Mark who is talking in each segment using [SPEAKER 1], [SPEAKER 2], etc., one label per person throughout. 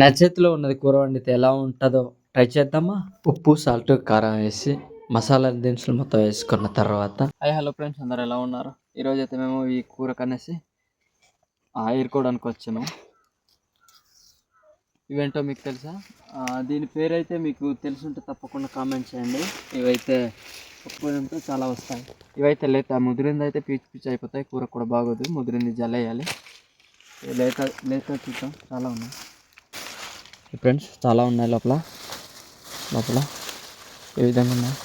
[SPEAKER 1] నా చేతిలో ఉన్నది కూర వండితే ఎలా ఉంటుందో ట్రై చేద్దామా? ఉప్పు సాల్ట్ కారం వేసి మసాలా దినుసులు మొత్తం వేసుకున్న తర్వాత హాయ్ హలో ఫ్రెండ్స్ అందరు ఎలా ఉన్నారు? ఈరోజు అయితే మేము ఈ కూర కనేసి ఏరుకోవడానికి వచ్చాము. ఇవేంటో మీకు తెలుసా? దీని పేరైతే మీకు తెలుసుంటే తప్పకుండా కామెంట్ చేయండి. ఇవైతే ఉప్పుతో చాలా వస్తాయి. ఇవైతే లేత ముదిరింది అయితే పీచు పీచు అయిపోతాయి. కూర కూడా బాగోదు. ముదిరింది జల్లేయాలి వేయాలి. లేత లేత చూద్దాం. చాలా ఉన్నాయి. ఫ్రెండ్స్ చాలా ఉన్నాయి లోపల. లోపల ఈ విధంగా ఉన్నాయి?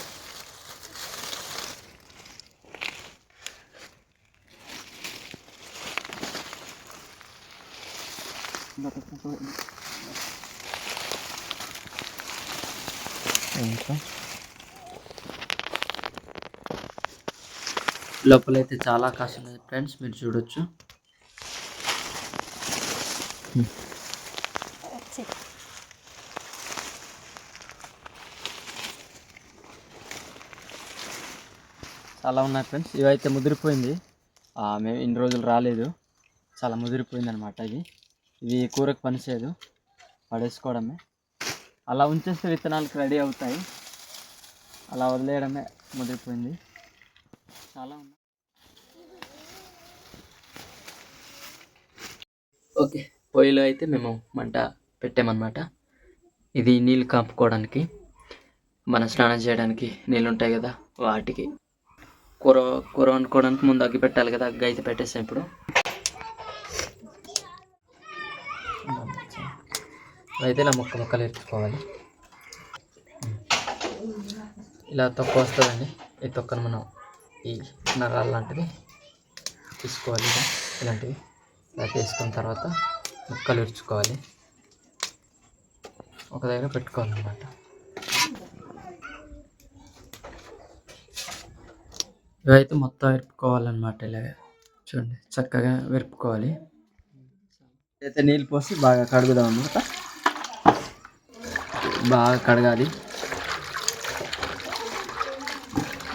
[SPEAKER 1] ఇంకా లోపలైతే చాలా కాస్ట్ ఉన్నది ఫ్రెండ్స్ మీరు చూడొచ్చు. చాలా ఉన్నాయి ఫ్రెండ్స్ ఇవైతే ముదిరిపోయింది. మేము ఇన్ని రోజులు రాలేదు. చాలా ముదిరిపోయింది అనమాట ఇది. ఇవి కూరకు పనిచేయదు పడేసుకోవడమే. అలా ఉంచేస్తే విత్తనాలకు రెడీ అవుతాయి. అలా వదిలేయడమే ముదిరిపోయింది. చాలా ఉన్నాయి. ఓకే. పొయ్యిలో అయితే మేము మంట పెట్టామన్నమాట. ఇది నీళ్ళు కాపుకోవడానికి మనం స్నానం చేయడానికి నీళ్ళు ఉంటాయి కదా వాటికి. కూర కూర వండుకోవడానికి ముందు అగ్గి పెట్టాలి కదా అగ్గి అయితే పెట్టేసాం ఇప్పుడు. అయితే ఇలా ముక్క ముక్కలు ఎత్తుకోవాలి. ఇలా తొక్క వస్తుందండి. ఈ తొక్కను మనం ఈ నరాలు లాంటిది తీసుకోవాలి ఇలా ఇలాంటివి. ఇలా తీసుకున్న తర్వాత ముక్కలు ఇరుచుకోవాలి. ఒక దగ్గర పెట్టుకోవాలన్నమాట. ఇవైతే మొత్తం విరుపుకోవాలన్నమాట ఇలాగ. చూడండి చక్కగా విరుపుకోవాలి. అయితే నీళ్ళు పోసి బాగా కడుగుదాం అన్నమాట. బాగా కడగాలి.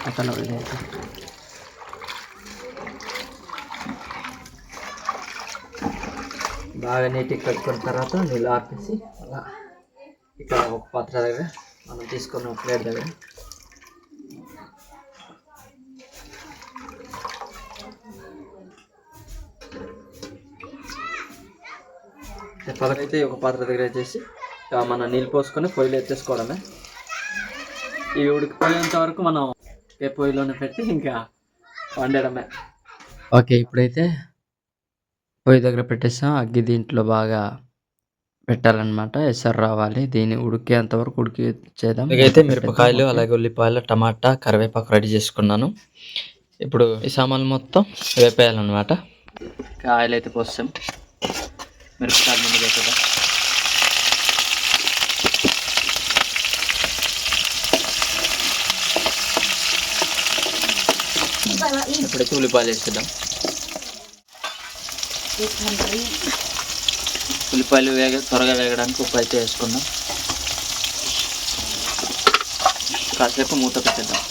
[SPEAKER 1] అతను ఇదైతే. బాగా నీట్గా కట్టుకున్న తర్వాత నీళ్ళు ఆపేసి అలా ఇక్కడ ఒక పాత్ర దగ్గర మనం తీసుకున్న ప్లేట్ దగ్గర పదకైతే ఒక పాత్ర దగ్గర ఇక మనం నీళ్ళు పోసుకొని పొయ్యిలో ఎత్తేసుకోవడమే. ఇవి ఉడికిపోయేంత వరకు మనం ఏ పొయ్యిలోనే పెట్టి ఇంకా వండడమే. ఓకే ఇప్పుడైతే పొయ్యి దగ్గర పెట్టేసాం. అగ్గి దీంట్లో బాగా పెట్టాలన్నమాట. ఎసరు రావాలి. దీన్ని ఉడికేంత వరకు ఉడికి చేద్దాం ఇకైతే మిరపకాయలు అలాగే ఉల్లిపాయలు టమాటా కరివేపాకు రెడీ చేసుకున్నాను. ఇప్పుడు ఈ సామాన్లు మొత్తం వేపేయాలన్నమాట. ఆయిల్ అయితే పోస్తాం. మిరపకాయలు ముందు వేసేద్దాం. ఇప్పుడైతే ఉల్లిపాయలు వేసేద్దాం. ఉల్లిపాయలు వేగ త్వరగా వేగడానికి ఉప్పు అయితే వేసుకుందాం. కాసేపు మూత పెట్టేద్దాం.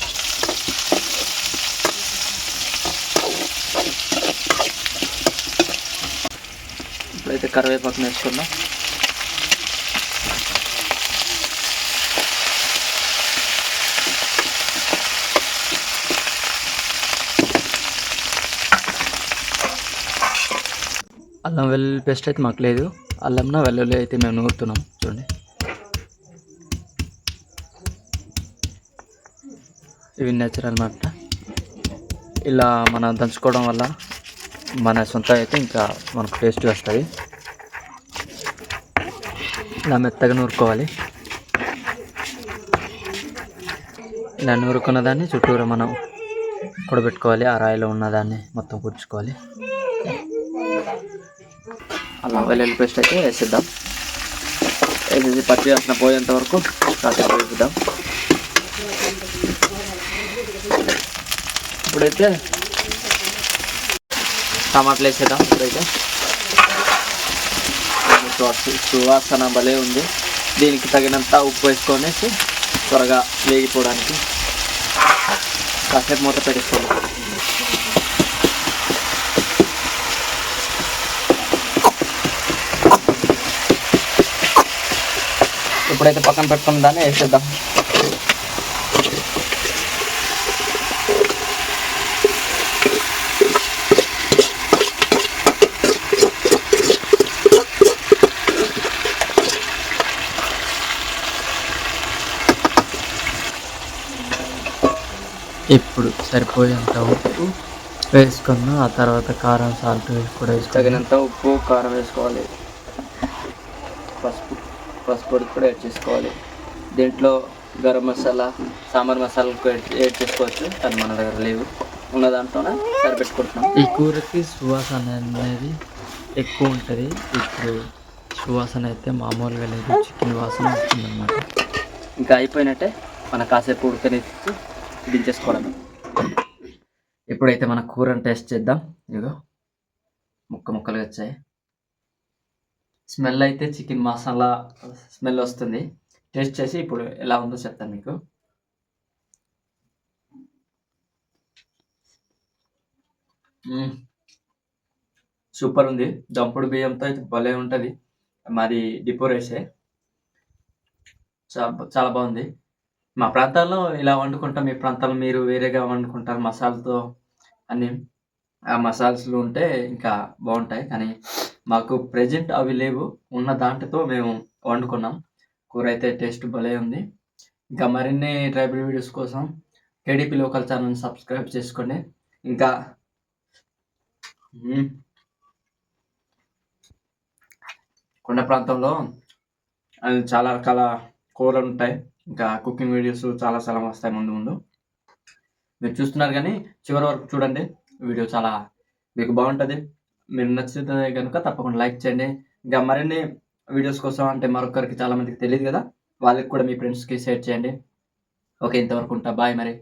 [SPEAKER 1] అయితే కరివేపాకు వేసుకుందాం అల్లం వెల్లుల్లి పేస్ట్ అయితే మాకు లేదు. అల్లంన వెల్లుల్లి అయితే మేము నూరుతున్నాం. చూడండి. ఇవి నేచురల్ అన్నమాట. ఇలా మనం దంచుకోవడం వల్ల మన సొంత అయితే ఇంకా మనకు టేస్ట్ వస్తుంది ఇలా మెత్తగా నూరుకోవాలి. ఇలా నూరుకున్న దాన్ని చుట్టూరా మనం కూడబెట్టుకోవాలి. ఆ రాయిలో ఉన్నదాన్ని మొత్తం కూర్చుకోవాలి అలా వెల్లుల్లి పేస్ట్ అయితే వేసిద్దాం. వేసేసి పచ్చి వేసిన పోయేంత వరకు కాసేపు వేపిద్దాం ఇప్పుడైతే టమాటాలు వేసేద్దాం. ఇప్పుడైతే సువాసన భలే ఉంది. దీనికి తగినంత ఉప్పు వేసుకొనేసి త్వరగా వేగిపోవడానికి కాసేపు మూత పెట్టేసుకోండి. ఇప్పుడైతే పక్కన పెట్టుకున్న దాన్ని వేసేద్దాం.
[SPEAKER 2] ఇప్పుడు సరిపోయేంత ఉప్పు వేసుకున్న ఆ తర్వాత కారం సాల్ట్ కూడా వేసుకొని
[SPEAKER 1] తగినంత ఉప్పు కారం వేసుకోవాలి. పసుపు పసుపు కూడా యాడ్ చేసుకోవాలి. దీంట్లో గరం మసాలా సాంబార్ మసాలా యాడ్ చేసుకోవచ్చు. కానీ మన దగ్గర లేవు. ఉన్న దాంట్లోనే సరిపెట్టుకుంటున్నాం.
[SPEAKER 2] ఈ కూరకి సువాసన అనేది ఎక్కువ ఉంటుంది. ఇప్పుడు సువాసన అయితే మామూలుగా లేదు. చికెన్ వాసన వస్తుందన్నమాట.
[SPEAKER 1] ఇంకా అయిపోయినట్టే మన కాసేపు ఉడకని దించేసుకోవడమే ఇప్పుడైతే మన కూరను టేస్ట్ చేద్దాం ఇదిగో ముక్క ముక్కలు వచ్చాయి. స్మెల్ అయితే చికెన్ మసాలా స్మెల్ వస్తుంది. టేస్ట్ చేసి ఇప్పుడు ఎలా ఉందో చెప్తాను మీకు. సూపర్ ఉంది. దంపుడు బియ్యంతో అయితే భలే ఉంటుంది. మాది డిపోరేసే చాలా చాలా బాగుంది. మా ప్రాంతాల్లో ఇలా వండుకుంటాం. మీ ప్రాంతాల్లో మీరు వేరేగా వండుకుంటారు మసాలాతో అన్ని ఆ మసాలాలు ఉంటే ఇంకా బాగుంటాయి. కానీ మాకు ప్రెజెంట్ అవి లేవు. ఉన్న దాంట్లో మేము వండుకున్నాం. కూర అయితే టేస్ట్ భలే ఉంది. ఇంకా మరిన్ని ట్రైబల్ వీడియోస్ కోసం కేడీపీ లోకల్ ఛానల్ని సబ్స్క్రైబ్ చేసుకోండి. ఇంకా కొండ ప్రాంతంలో అది చాలా రకాల కూరలు ఉంటాయి. ఇంకా కుకింగ్ వీడియోస్ చాలా చాలా వస్తాయి ముందు ముందు. మీరు చూస్తున్నారు కానీ చివరి వరకు చూడండి. వీడియో చాలా మీకు బాగుంటుంది. మీరు నచ్చితే కనుక తప్పకుండా లైక్ చేయండి. ఇంకా మరిన్ని వీడియోస్ కోసం అంటే మరొకరికి చాలామందికి తెలియదు కదా. వాళ్ళకి కూడా మీ ఫ్రెండ్స్కి షేర్ చేయండి. ఓకే ఇంతవరకు ఉంటా. బాయ్ మరి.